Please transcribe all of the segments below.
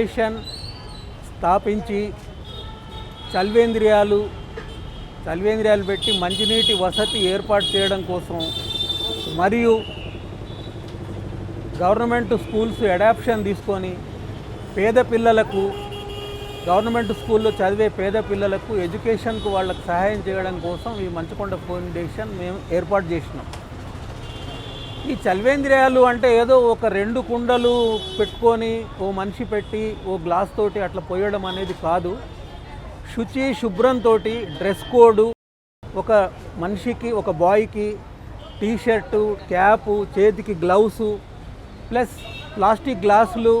Foundation స్థాపించి చల్వేంద్రియాలు చల్వేంద్రియాలు పెట్టి మంచినీటి వసతి ఏర్పాటు చేయడం కోసం మరియు గవర్నమెంట్ స్కూల్స్ అడాప్షన్ తీసుకొని పేద పిల్లలకు గవర్నమెంట్ స్కూల్లో చదివే పేద పిల్లలకు ఎడ్యుకేషన్కు వాళ్ళకు సహాయం చేయడం కోసం ఈ మంచుకొండ ఫౌండేషన్ మేము ఏర్పాటు చేసినాం. ఈ చల్వేంద్రియాలు అంటే ఏదో ఒక రెండు కుండలు పెట్టుకొని ఓ మనిషి పెట్టి ఓ గ్లాస్ తోటి అట్లా పోయడం అనేది కాదు. శుచి శుభ్రంతో డ్రెస్ కోడ్ ఒక మనిషికి ఒక బాయ్కి టీ షర్టు క్యాపు చేతికి గ్లౌసు ప్లస్ ప్లాస్టిక్ గ్లాసులు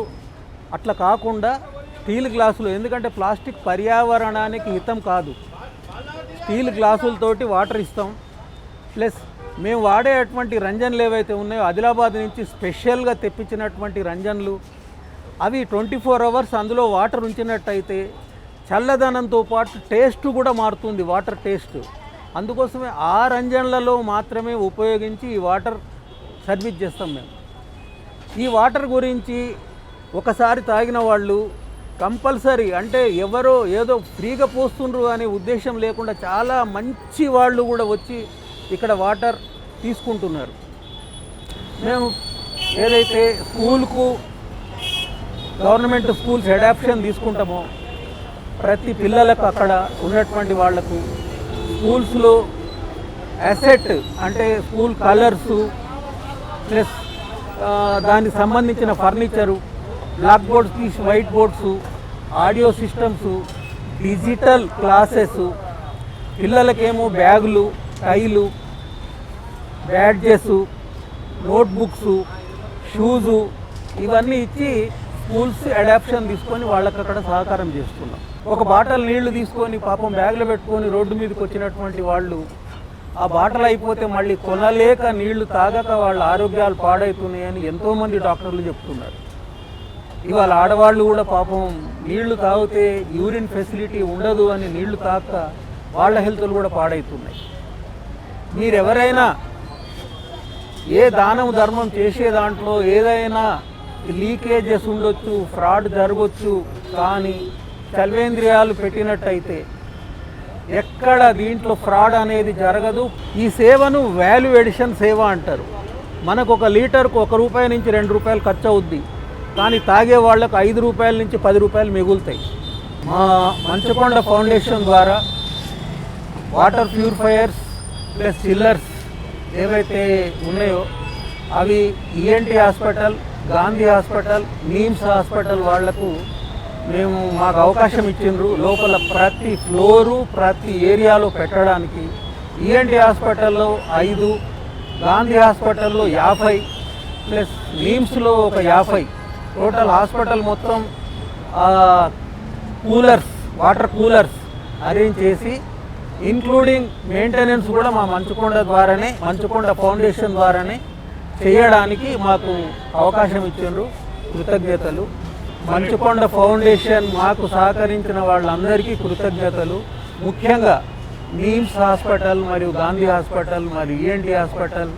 అట్లా కాకుండా స్టీల్ గ్లాసులు. ఎందుకంటే ప్లాస్టిక్ పర్యావరణానికి హితం కాదు. స్టీల్ గ్లాసులతోటి వాటర్ ఇస్తాం. ప్లస్ మేము వాడేటువంటి రంజన్లు ఏవైతే ఉన్నాయో ఆదిలాబాద్ నుంచి స్పెషల్గా తెప్పించినటువంటి రంజన్లు అవి ట్వంటీ ఫోర్ అవర్స్ అందులో వాటర్ ఉంచినట్టయితే చల్లదనంతో పాటు టేస్ట్ కూడా మారుతుంది వాటర్ టేస్ట్. అందుకోసమే ఆ రంజన్లలో మాత్రమే ఉపయోగించి ఈ వాటర్ సర్వీస్ చేస్తాం మేము. ఈ వాటర్ గురించి ఒకసారి తాగిన వాళ్ళు కంపల్సరీ అంటే ఎవరో ఏదో ఫ్రీగా పోస్తుండ్రు అనే ఉద్దేశం లేకుండా చాలా మంచి వాళ్ళు కూడా వచ్చి ఇక్కడ వాటర్ తీసుకుంటున్నారు. మేము ఏదైతే స్కూల్కు గవర్నమెంట్ స్కూల్స్ అడాప్షన్ తీసుకుంటామో ప్రతి పిల్లలకు అక్కడ ఉన్నటువంటి వాళ్ళకు స్కూల్స్లో అసెట్ అంటే స్కూల్ కలర్సు ప్లస్ దానికి సంబంధించిన ఫర్నిచరు బ్లాక్ బోర్డ్స్ తీసి white boards audio systems digital classes పిల్లలకేమో బ్యాగులు టైలు బ్యాడ్జెస్ నోట్బుక్స్ షూజు ఇవన్నీ ఇచ్చి స్కూల్స్ అడాప్షన్ తీసుకొని వాళ్ళకి అక్కడ సహకారం చేస్తున్నాం. ఒక బాటల్ నీళ్ళు తీసుకొని పాపం బ్యాగ్లో పెట్టుకొని రోడ్డు మీదకి వచ్చినటువంటి వాళ్ళు ఆ బాటలు అయిపోతే మళ్ళీ కొనలేక నీళ్ళు తాగక వాళ్ళ ఆరోగ్యాలు పాడవుతున్నాయని ఎంతోమంది డాక్టర్లు చెప్తున్నారు. ఇవాళ ఆడవాళ్ళు కూడా పాపం నీళ్ళు తాగితే యూరిన్ ఫెసిలిటీ ఉండదు అని నీళ్ళు తాగక వాళ్ళ హెల్త్లు కూడా పాడవుతున్నాయి మీరెవరైనా ఏ దానం ధర్మం చేసే దాంట్లో ఏదైనా లీకేజెస్ ఉండొచ్చు ఫ్రాడ్ జరగవచ్చు కానీ చల్వేంద్రియాలు పెట్టినట్టయితే ఎక్కడ దీంట్లో ఫ్రాడ్ అనేది జరగదు. ఈ సేవను వాల్యూ ఎడిషన్ సేవ అంటారు. మనకు ఒక లీటర్కు ఒక రూపాయి నుంచి రెండు రూపాయలు ఖర్చు అవుద్ది కానీ తాగే వాళ్ళకు ఐదు రూపాయల నుంచి పది రూపాయలు మిగులుతాయి. మా మంచకొండ ఫౌండేషన్ ద్వారా వాటర్ ప్యూరిఫైయర్స్ ప్లస్ చిల్లర్స్ ఏవైతే ఉన్నాయో అవి ENT hospital Gandhi hospital NIMS hospital వాళ్ళకు మేము మాకు అవకాశం ఇచ్చిండ్రు. లోపల ప్రతి ఫ్లోరు ప్రతి ఏరియాలో పెట్టడానికి ఈఎన్టీ హాస్పిటల్లో ఐదు గాంధీ హాస్పిటల్లో యాభై ప్లస్ నీమ్స్లో ఒక యాభై. టోటల్ హాస్పిటల్ మొత్తం కూలర్స్ వాటర్ కూలర్స్ అరేంజ్ చేసి ఇంక్లూడింగ్ మెయింటెనెన్స్ కూడా మా మంచుకొండ ద్వారానే మంచుకొండ ఫౌండేషన్ ద్వారానే చేయడానికి మాకు అవకాశం ఇచ్చిండ్రు. కృతజ్ఞతలు. మంచుకొండ ఫౌండేషన్ మాకు సహకరించిన వాళ్ళందరికీ కృతజ్ఞతలు. ముఖ్యంగా నీమ్స్ హాస్పిటల్ మరియు గాంధీ హాస్పిటల్ మరియు ఈఎన్టీ హాస్పిటల్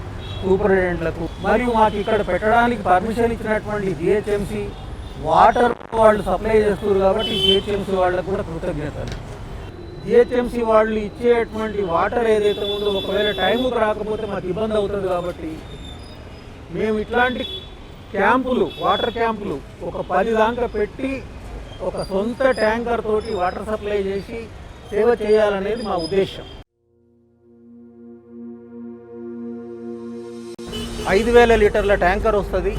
సూపరింటెండెంట్లకు మరియు మాకు ఇక్కడ పెట్టడానికి పర్మిషన్ ఇచ్చినటువంటి జిహెచ్ఎంసీ వాటర్ వాళ్ళు సప్లై చేస్తున్నారు కాబట్టి జిహెచ్ఎంసీ వాళ్ళకు కూడా కృతజ్ఞతలు. జిహెచ్ఎంసి వాళ్ళు ఇచ్చేటువంటి వాటర్ ఏదైతే ఉందో ఒకవేళ టైంకి రాకపోతే మాకు ఇబ్బంది అవుతుంది కాబట్టి మేము ఇట్లాంటి క్యాంపులు వాటర్ క్యాంపులు ఒక పది దాకా పెట్టి ఒక సొంత ట్యాంకర్ తోటి వాటర్ సప్లై చేసి సేవ చేయాలనేది మా ఉద్దేశం. ఐదు వేల లీటర్ల ట్యాంకర్ వస్తుంది.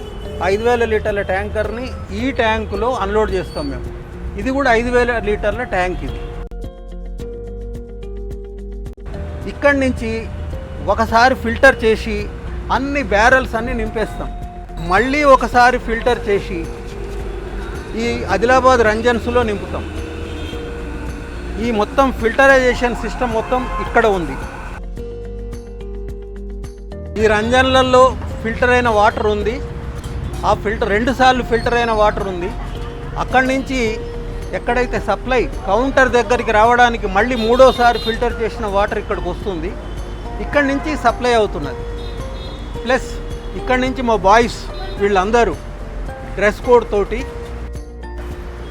ఐదు వేల లీటర్ల ట్యాంకర్ని ఈ ట్యాంకులో అన్లోడ్ చేస్తాం మేము. ఇది కూడా ఐదు వేల లీటర్ల ట్యాంక్ ఇది. అక్కడి నుంచి ఒకసారి ఫిల్టర్ చేసి అన్ని బ్యారల్స్ అన్ని నింపేస్తాం. మళ్ళీ ఒకసారి ఫిల్టర్ చేసి ఈ ఆదిలాబాద్ రంజన్స్లో నింపుతాం. ఈ మొత్తం ఫిల్టరైజేషన్ సిస్టమ్ మొత్తం ఇక్కడ ఉంది. ఈ రంజన్లలో ఫిల్టర్ అయిన వాటర్ ఉంది. ఆ ఫిల్టర్ రెండుసార్లు ఫిల్టర్ అయిన వాటర్ ఉంది. అక్కడి నుంచి ఎక్కడైతే సప్లై కౌంటర్ దగ్గరికి రావడానికి మళ్ళీ మూడోసారి ఫిల్టర్ చేసిన వాటర్ ఇక్కడికి వస్తుంది. ఇక్కడి నుంచి సప్లై అవుతున్నది. ప్లస్ ఇక్కడి నుంచి మా బాయ్స్ వీళ్ళందరూ డ్రెస్ కోడ్ తోటి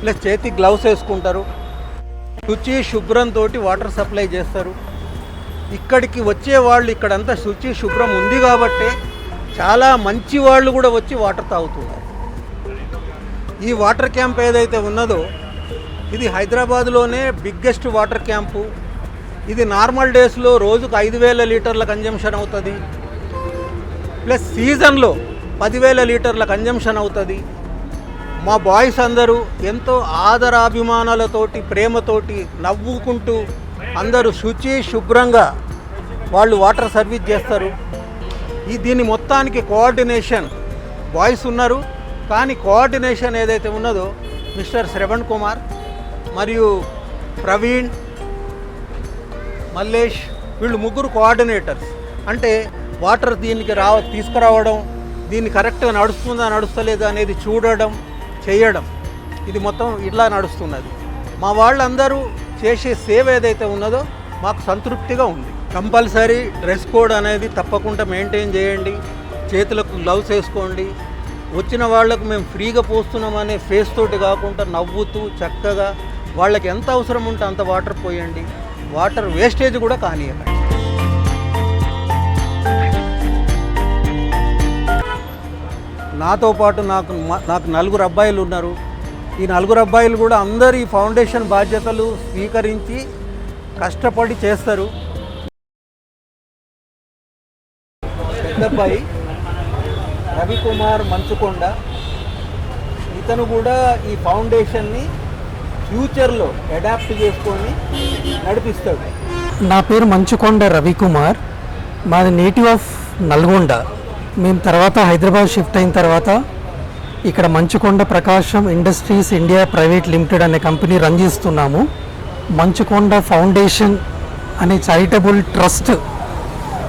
ప్లస్ చేతి గ్లౌస్ వేసుకుంటారు. శుచి శుభ్రంతో వాటర్ సప్లై చేస్తారు. ఇక్కడికి వచ్చే వాళ్ళు ఇక్కడంతా శుచి శుభ్రం ఉంది కాబట్టే చాలా మంచి వాళ్ళు కూడా వచ్చి వాటర్ తాగుతున్నారు. ఈ వాటర్ క్యాంప్ ఏదైతే ఉన్నదో ఇది హైదరాబాద్లోనే బిగ్గెస్ట్ వాటర్ క్యాంపు. ఇది నార్మల్ డేస్లో రోజుకు ఐదు వేల లీటర్ల కన్జంప్షన్ అవుతుంది. ప్లస్ సీజన్లో పదివేల లీటర్ల కన్జంప్షన్ అవుతుంది. మా బాయ్స్ అందరూ ఎంతో ఆదరాభిమానాలతోటి ప్రేమతోటి నవ్వుకుంటూ అందరూ శుచి శుభ్రంగా వాళ్ళు వాటర్ సర్వీస్ చేస్తారు. ఈ దీని మొత్తానికి కోఆర్డినేషన్ బాయ్స్ ఉన్నారు. కానీ కోఆర్డినేషన్ ఏదైతే ఉన్నదో మిస్టర్ శ్రవణ్ కుమార్ మరియు ప్రవీణ్ మల్లేష్ వీళ్ళు ముగ్గురు కోఆర్డినేటర్స్ అంటే వాటర్ దీనికి రావ తీసుకురావడం దీన్ని కరెక్ట్గా నడుస్తుందా నడుస్తలేదా అనేది చూడడం చేయడం. ఇది మొత్తం ఇట్లా నడుస్తున్నది. మా వాళ్ళందరూ చేసే సేవ ఏదైతే ఉన్నదో మాకు సంతృప్తిగా ఉంది. కంపల్సరీ డ్రెస్ కోడ్ అనేది తప్పకుండా మెయింటైన్ చేయండి. చేతులకు గ్లౌస్ వేసుకోండి. వచ్చిన వాళ్ళకు మేము ఫ్రీగా పోస్తున్నామనే ఫేస్ తోటి కాకుండా నవ్వుతూ చక్కగా వాళ్ళకి ఎంత అవసరం ఉంటే అంత వాటర్ పోయండి. వాటర్ వేస్టేజ్ కూడా కానియకండి నాతో పాటు నాకు నాకు నలుగురు అబ్బాయిలు ఉన్నారు. ఈ నలుగురు అబ్బాయిలు కూడా అందరు ఈ ఫౌండేషన్ బాధ్యతలు స్వీకరించి కష్టపడి చేస్తారు. అబ్బాయి రవికుమార్ మంచుకొండ. ఇతను కూడా ఈ ఫౌండేషన్ని ఫ్యూచర్లో అడాప్ట్ చేసుకొని నడిపిస్తాడు. నా పేరు మంచుకొండ రవికుమార్. మాది నేటివ్ ఆఫ్ నల్గొండ. మేము తర్వాత హైదరాబాద్ షిఫ్ట్ అయిన తర్వాత ఇక్కడ Manchukonda Prakasam industries India private limited అనే కంపెనీ రన్ చేస్తున్నాము. మంచుకొండ ఫౌండేషన్ అనే charitable trust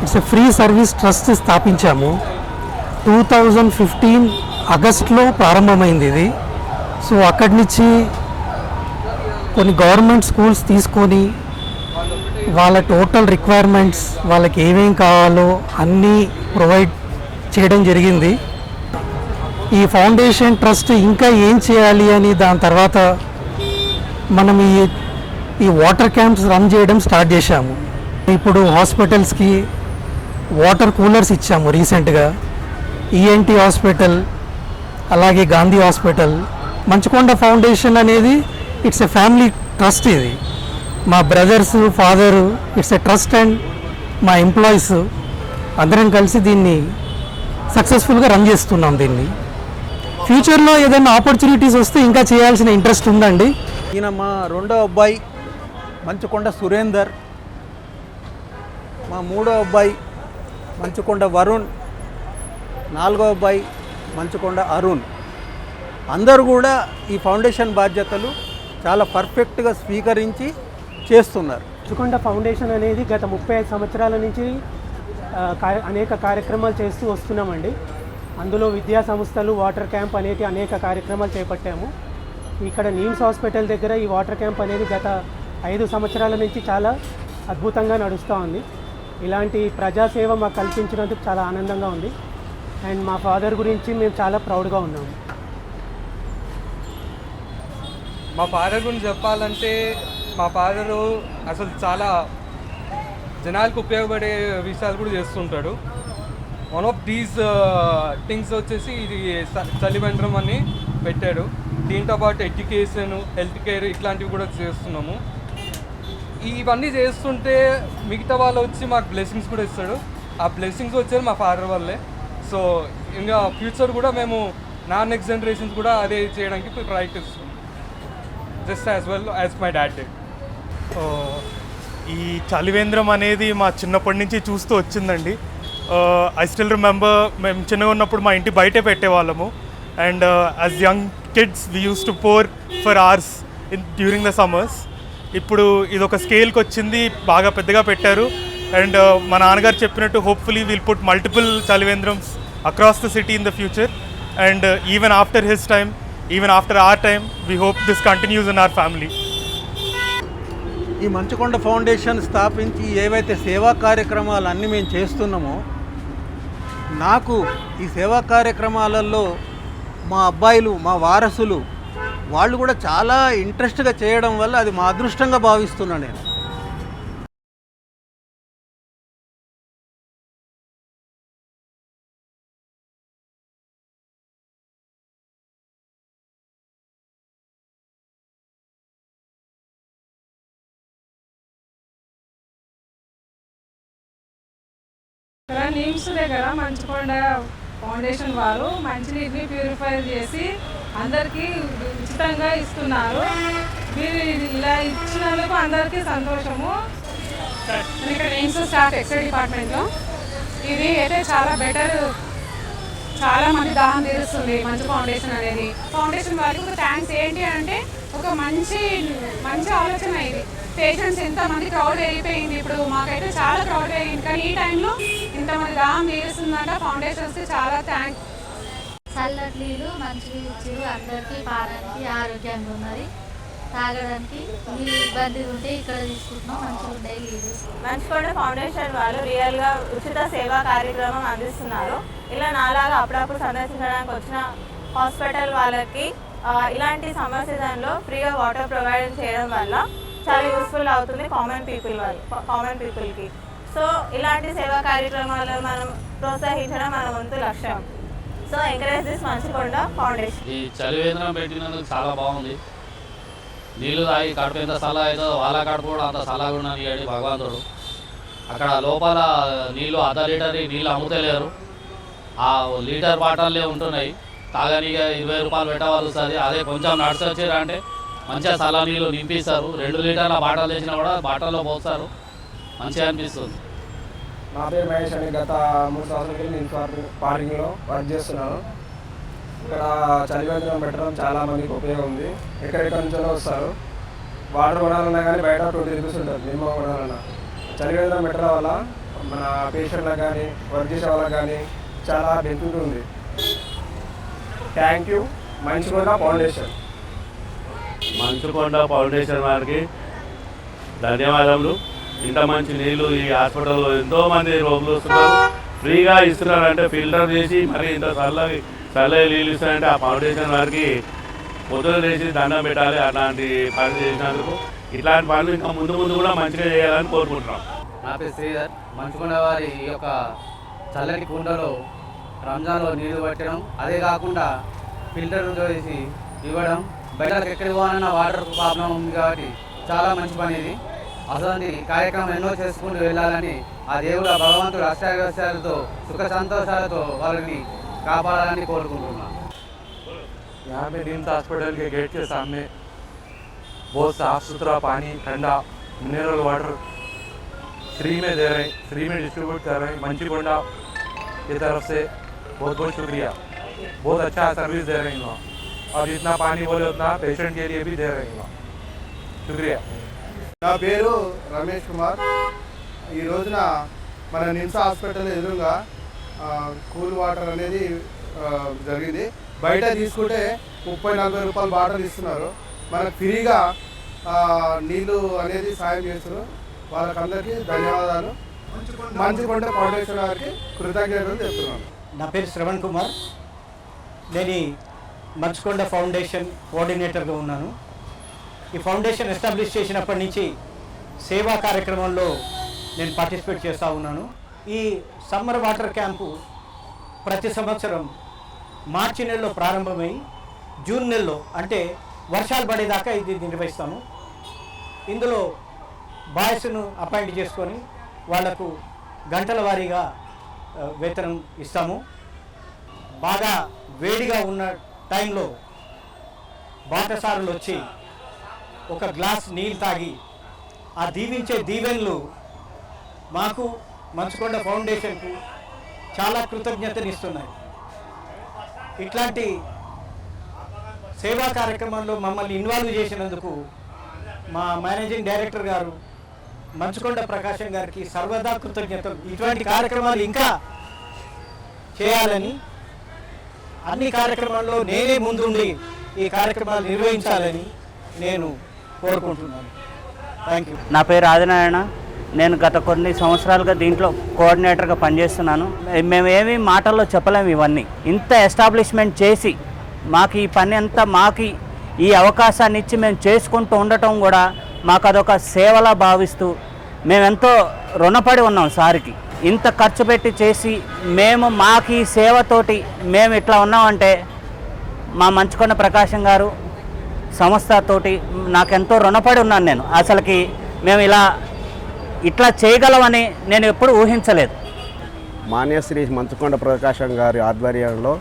it's a free service trust స్థాపించాము. Two thousand fifteen ఆగస్ట్లో ప్రారంభమైంది ఇది. సో అక్కడి నుంచి కొన్ని గవర్నమెంట్ స్కూల్స్ తీసుకొని వాళ్ళ టోటల్ రిక్వైర్మెంట్స్ వాళ్ళకి ఏమేం కావాలో అన్నీ ప్రొవైడ్ చేయడం జరిగింది. ఈ ఫౌండేషన్ ట్రస్ట్ ఇంకా ఏం చేయాలి అని దాని తర్వాత మనం ఈ ఈ వాటర్ క్యాంప్స్ రన్ చేయడం స్టార్ట్ చేశాము. ఇప్పుడు హాస్పిటల్స్కి వాటర్ కూలర్స్ ఇచ్చాము రీసెంట్గా ఈఎన్టీ హాస్పిటల్ అలాగే గాంధీ హాస్పిటల్ మంచుకొండ ఫౌండేషన్ అనేది ఇట్స్ ఎ ఫ్యామిలీ ట్రస్ట్ ఇది. మా brothers father it's a trust and మా ఎంప్లాయీస్ అందరం కలిసి దీన్ని సక్సెస్ఫుల్గా రన్ చేస్తున్నాం దీన్ని. ఫ్యూచర్లో ఏదైనా ఆపర్చునిటీస్ వస్తే ఇంకా చేయాల్సిన ఇంట్రెస్ట్ ఉందండి. ఈయన మా రెండో అబ్బాయి మంచుకొండ సురేందర్ మా మూడో అబ్బాయి మంచుకొండ వరుణ్ నాలుగో అబ్బాయి మంచుకొండ అరుణ్. అందరూ కూడా ఈ ఫౌండేషన్ బాధ్యతలు చాలా పర్ఫెక్ట్గా స్వీకరించి చేస్తున్నారు. రుచికొండ ఫౌండేషన్ అనేది గత ముప్పై ఐదు సంవత్సరాల నుంచి అనేక కార్యక్రమాలు చేస్తూ వస్తున్నామండి. అందులో విద్యా సంస్థలు వాటర్ క్యాంప్ అనేది అనేక కార్యక్రమాలు చేపట్టాము. ఇక్కడ నీమ్స్ హాస్పిటల్ దగ్గర ఈ వాటర్ క్యాంప్ అనేది గత ఐదు సంవత్సరాల నుంచి చాలా అద్భుతంగా నడుస్తూ ఉంది. ఇలాంటి ప్రజాసేవ మాకు కల్పించినందుకు చాలా ఆనందంగా ఉంది. అండ్ మా ఫాదర్ గురించి మేము చాలా ప్రౌడ్గా ఉన్నాము. మా ఫాదర్ గురించి చెప్పాలంటే మా ఫాదరు అసలు చాలా జనాలకు ఉపయోగపడే విషయాలు కూడా చేస్తుంటాడు. వన్ ఆఫ్ దీస్ థింగ్స్ వచ్చేసి ఇది స- అని పెట్టాడు. దీంతో పాటు ఎడ్యుకేషన్ హెల్త్ కేర్ ఇట్లాంటివి కూడా చేస్తున్నాము. ఇవన్నీ చేస్తుంటే మిగతా వాళ్ళు వచ్చి మాకు బ్లెస్సింగ్స్ కూడా ఇస్తాడు. ఆ బ్లెస్సింగ్స్ వచ్చేది మా ఫాదర్ వల్లే. సో ఇంకా ఫ్యూచర్ కూడా మేము నా నెక్స్ట్ జనరేషన్స్ కూడా అదే చేయడానికి ప్రయత్నిస్తున్నాం. Just as well as my dad D ఈ చలివేంద్రం అనేది మా చిన్నప్పటి నుంచి చూస్తూ వచ్చిందండి. ఐ స్టిల్ రిమెంబర్ మేము చిన్నగా ఉన్నప్పుడు మా ఇంటి బయటే పెట్టేవాళ్ళము. And as young kids we used to pour for hours in during the summers ఇప్పుడు ఇది ఒక స్కేల్కి వచ్చింది బాగా పెద్దగా పెట్టారు. అండ్ uh, మా నాన్నగారు చెప్పినట్టు hopefully will put multiple చలివేంద్రమ్స్ across the city in the future and even after his time even after our time we hope this continues in our family ఈ మంచుకొండ ఫౌండేషన్ స్థాపించి ఏవైతే సేవా కార్యక్రమాలు అన్నీ మేము చేస్తున్నామో నాకు ఈ సేవా కార్యక్రమాలలో మా అబ్బాయిలు మా వారసులు వాళ్ళు కూడా చాలా ఇంట్రెస్ట్గా చేయడం వల్ల అది మా అదృష్టంగా భావిస్తున్నాను నేను. ఇక్కడ నిమ్స్ దగ్గర మంచుకొండ ఫౌండేషన్ వారు మంచినీటిని ప్యూరిఫై చేసి అందరికీ ఉచితంగా ఇస్తున్నారు. మీరు ఇలా ఇచ్చినందుకు అందరికీ సంతోషము. ఇక్కడ నిమ్స్ స్టాఫ్ ఎక్స్రే డిపార్ట్మెంట్లో. ఇది అయితే చాలా బెటర్ చాలా మంది దాహం తీరుస్తుంది మంచి ఫౌండేషన్ అనేది. ఫౌండేషన్ వారికి ఒక థ్యాంక్స్ ఏంటి అంటే ఒక మంచి మంచి ఆలోచన ఇది. పేషెంట్స్ ఎంతమంది క్రౌడ్ అయిపోయింది ఇప్పుడు మాకైతే చాలా క్రౌడ్ అయ్యింది కానీ ఈ టైంలో ఇంతమంది దాహం తీరుస్తుందంట ఫౌండేషన్స్కి చాలా థ్యాంక్స్ చల్లటి నీళ్ళు మంచి ఇచ్చారు అందరికీ పాడానికి ఆరోగ్యంగా ఉన్నది. తాగడానికి నీళ్ళు ఇబ్బంది ఉంటే ఇక్కడ తీసుకుంటున్నాం మంచిగా ఉంటాయి నీళ్ళు మంచుకొండ ఫౌండేషన్ వాళ్ళు రియల్గా ఉచిత సేవా కార్యక్రమం అందిస్తున్నారు. ఇలా నాలాగా అప్పుడప్పుడు సందర్శించడానికి వచ్చిన హాస్పిటల్ వాళ్ళకి ఇలాంటి సమ్మర్ సీజన్లో ఫ్రీగా వాటర్ ప్రొవైడ్ చేయడం వల్ల చాలా యూస్ఫుల్ అవుతుంది కామన్ పీపుల్ వాళ్ళు కామన్ పీపుల్కి సో ఇలాంటి సేవా కార్యక్రమాలు మనం ప్రోత్సహించడం మన వంతు లక్ష్యం. So encourage this Manchikonda foundation. ఈ చలివేంద్రం పెట్టినందుకు చాలా బాగుంది. నీళ్ళు తాగి కడుపు ఎంత సలా అవుతుందో వాళ్ళ కడుపు కూడా అంత సలాగా ఉండని ఏడి భగవంతుడు. అక్కడ లోపల నీళ్ళు అర్ధ లీటర్ నీళ్ళు అమ్ముతలేరు. ఆ లీటర్ బాటల్లే ఉంటున్నాయి. తాగనీగా ఇరవై రూపాయలు పెట్టవలసి వస్తుంది అదే కొంచెం నడిచి వచ్చారు మంచిగా సలా నీళ్ళు నింపిస్తారు. రెండు లీటర్ల బాటలు తెచ్చినా కూడా బాటల్లో పోస్తారు. మంచిగా అనిపిస్తుంది. నా పేరు మహేష్ అని గత మూడు సంవత్సరాల క్రితం నేను పార్కింగ్ పార్కింగ్లో వర్క్ చేస్తున్నాను. ఇక్కడ చలివేంద్రం పెట్టడం చాలా మందికి ఉపయోగం ఉంది. ఎక్కడెక్కడ నుంచో వస్తారు. వాటర్ కొనాలన్నా కానీ బయట ట్వంటీ రూపీస్ ఉంటుంది మినిమం కొనాలన్నా. చలివేంద్రం పెట్టడం వల్ల మన పేషెంట్లకు కానీ వర్క్ చేసే వాళ్ళకి కానీ చాలా బెనిఫిట్ ఉంది థ్యాంక్ యూ. మంచిగా ఫౌండేషన్? మంచుకొండ ఫౌండేషన్ వారికి. ధన్యవాదములు. ఇంత మంచి నీళ్ళు ఈ హాస్పిటల్లో ఎంతో మంది రోగులు వస్తున్నారు. ఫ్రీగా ఇస్తున్నారంటే ఫిల్టర్ చేసి మరి ఇంత చల్ల చల్లగా నీళ్ళు ఇస్తారంటే ఆ ఫౌండేషన్ వారికి పొద్దున చేసి దండం పెట్టాలి అలాంటి పని చేసినందుకు. ఇట్లాంటి పనులు ఇంకా ముందు ముందు కూడా మంచిగా చేయాలని కోరుకుంటున్నాం. నా పేరు శ్రీధర్. మంచుకున్న వారి ఈ యొక్క చల్లటి కుండలో రంజాన్లో నీళ్ళు పట్టడం అదే కాకుండా ఫిల్టర్ చేసి ఇవ్వడం. బయటకు ఎక్కడికి పోవాలన్నా వాటర్ ప్రాబ్లం ఉంది కాబట్టి చాలా మంచి పని ఇది. అసలు కార్యక్రమం ఎన్నో చేసుకుంటూ వెళ్ళాలని ఆ దేవుడు ఆ భగవంతుడు అష్టాగశాలతో సుఖ సంతోషాలతో వాళ్ళని కాపాడాలని కోరుకుంటున్నాను यहाँ पे निम्स हॉस्पिटल के गेट के सामने बहुत साफ़ सुथरा पानी ठंडा मिनरल वाटर फ्री में दे रहे हैं फ्री में डिस्ट्रीब्यूट कर रहे हैं मंचीकोंडा की तरफ से बहुत बहुत शुक्रिया बहुत अच्छा सर्विस दे रहे हैं वहाँ और जितना पानी बोले उतना पेशेंट के लिए भी दे रहे हैं वहाँ शुक्रिया నా పేరు రమేష్ కుమార్. ఈ రోజున మన నిమ్స్ హాస్పిటల్ ఎదురుగా కూల్ వాటర్ అనేది జరిగింది. బయట తీసుకుంటే ముప్పై నలభై రూపాయల వాటర్ ఇస్తున్నారు. మనకు ఫ్రీగా నీళ్ళు అనేది సాయం చేస్తున్నారు. వాళ్ళకందరికీ ధన్యవాదాలు. మంచికొండ ఫౌండేషన్ వారికి కృతజ్ఞతలు చెప్తున్నాను నా పేరు శ్రవణ్ కుమార్. నేను మంచుకొండ ఫౌండేషన్ కోఆర్డినేటర్గా ఉన్నాను. ఈ ఫౌండేషన్ ఎస్టాబ్లిష్ చేసినప్పటి నుంచి సేవా కార్యక్రమంలో నేను పార్టిసిపేట్ చేస్తూ ఉన్నాను. ఈ సమ్మర్ వాటర్ క్యాంపు ప్రతి సంవత్సరం మార్చి నెలలో ప్రారంభమై జూన్ నెలలో అంటే వర్షాలు పడేదాకా ఇది నిర్వహిస్తాము. ఇందులో బాయ్స్ను అపాయింట్ చేసుకొని వాళ్ళకు గంటల వారీగా వేతనం ఇస్తాము. బాగా వేడిగా ఉన్న టైంలో బాటసారులు వచ్చి ఒక గ్లాస్ నీళ్ళు తాగి ఆ దీవించే దీవెన్లు మాకు మంచుకొండ ఫౌండేషన్కు చాలా కృతజ్ఞతనిస్తున్నాయి. ఇట్లాంటి సేవా కార్యక్రమంలో మమ్మల్ని ఇన్వాల్వ్ చేసినందుకు మా మేనేజింగ్ డైరెక్టర్ గారు మంచుకొండ ప్రకాశం గారికి సర్వదా కృతజ్ఞతలు. ఇటువంటి కార్యక్రమాలు ఇంకా చేయాలని అన్ని కార్యక్రమాల్లో నేనే ముందుండి ఈ కార్యక్రమాలు నిర్వహించాలని నేను కోరుకుంటున్నాను. థ్యాంక్ యూ నా పేరు ఆదినారాయణ. నేను గత కొన్ని సంవత్సరాలుగా దీంట్లో కోఆర్డినేటర్గా పనిచేస్తున్నాను. మేము ఏమి మాటల్లో చెప్పలేము ఇవన్నీ. ఇంత ఎస్టాబ్లిష్మెంట్ చేసి మాకు ఈ పని అంతా మాకు ఈ అవకాశాన్ని ఇచ్చి మేము చేసుకుంటూ ఉండటం కూడా మాకు అదొక సేవలా భావిస్తూ మేమెంతో రుణపడి ఉన్నాం సార్కి. ఇంత ఖర్చు పెట్టి చేసి మేము మాకు ఈ సేవతోటి మేము ఇట్లా ఉన్నామంటే మా మంచుకొండ ప్రకాశం గారు సంస్థతోటి నాకెంతో రుణపడి ఉన్నాను నేను. అసలుకి మేము ఇలా ఇట్లా చేయగలమని నేను ఎప్పుడు ఊహించలేదు. మాన్యశ్రీ మంచుకొండ ప్రకాశం గారి ఆధ్వర్యంలో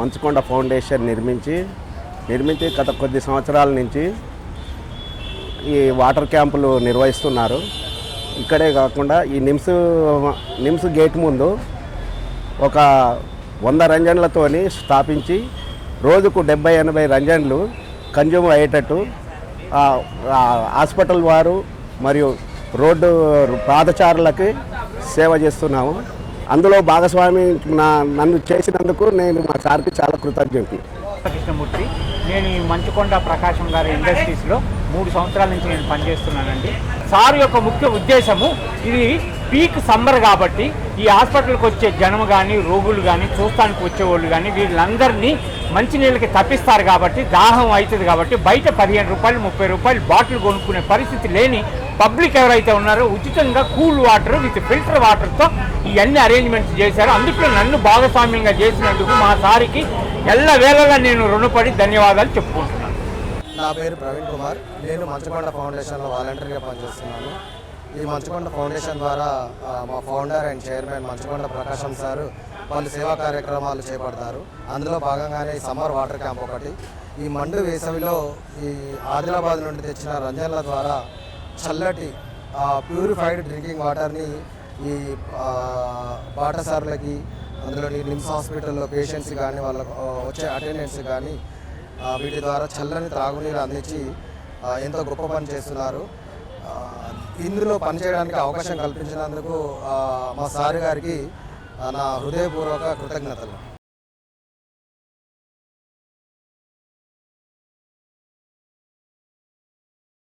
మంచుకొండ ఫౌండేషన్ నిర్మించి నిర్మించి గత కొద్ది సంవత్సరాల నుంచి ఈ వాటర్ క్యాంపులు నిర్వహిస్తున్నారు. ఇక్కడే కాకుండా ఈ నిమ్స్ నిమ్స్ గేట్ ముందు ఒక వంద రంజన్లతోని స్థాపించి రోజుకు డెబ్బై ఎనభై రంజన్లు కన్జ్యూమ్ అయ్యేటట్టు హాస్పిటల్ వారు మరియు రోడ్డు పాదచారులకి సేవ చేస్తున్నాము. అందులో భాగస్వామి నా నన్ను చేసినందుకు నేను మా సార్కి చాలా కృతజ్ఞతలు. కృష్ణమూర్తి నేను ఈ మంచుకొండ ప్రకాశం గారి ఇండస్ట్రీస్లో మూడు సంవత్సరాల నుంచి నేను పనిచేస్తున్నానండి. సార్ యొక్క ముఖ్య ఉద్దేశము ఇది పీక్ సమ్మర్ కాబట్టి ఈ హాస్పిటల్కి వచ్చే జనం కానీ రోగులు కానీ చూస్తానికి వచ్చేవాళ్ళు కానీ వీళ్ళందరినీ మంచినీళ్ళకి తప్పిస్తారు కాబట్టి దాహం అవుతుంది కాబట్టి బయట పదిహేను రూపాయలు ముప్పై రూపాయలు బాటిల్ కొనుక్కునే పరిస్థితి లేని పబ్లిక్ ఎవరైతే ఉన్నారో ఉచితంగా కూల్ వాటర్ విత్ ఫిల్టర్ వాటర్తో ఇవన్నీ అరేంజ్మెంట్స్ చేశారు. అందుట్లో నన్ను భాగస్వామ్యంగా చేసినందుకు మా సారికి ఎల్ల వేళలా నేను రుణపడి ధన్యవాదాలు చెప్పుకుంటున్నాను. నా పేరు ప్రవీణ్ కుమార్. నేను మంచుకొండ ఫౌండేషన్లో వాలంటీర్గా పనిచేస్తున్నాను. ఈ మంచుకొండ ఫౌండేషన్ ద్వారా మా founder and chairman Manchukonda Prakasam sir వాళ్ళు సేవా కార్యక్రమాలు చేపడతారు. అందులో భాగంగానే సమ్మర్ వాటర్ క్యాంప్ ఒకటి. ఈ మండు వేసవిలో ఈ ఆదిలాబాద్ నుండి తెచ్చిన రంజన్ల ద్వారా చల్లటి ప్యూరిఫైడ్ డ్రింకింగ్ వాటర్ని ఈ ఆ, బాటసారులకి నిమ్స్ హాస్పిటల్లో పేషెంట్స్ కానీ వాళ్ళ వచ్చే అటెండెంట్స్ కానీ వీటి ద్వారా చల్లని త్రాగునీరు అందించి ఎంతో గొప్ప పని చేస్తున్నారు. ఇందులో పనిచేయడానికి అవకాశం కల్పించినందుకు మా సార్ గారికి నా హృదయపూర్వక కృతజ్ఞతలు.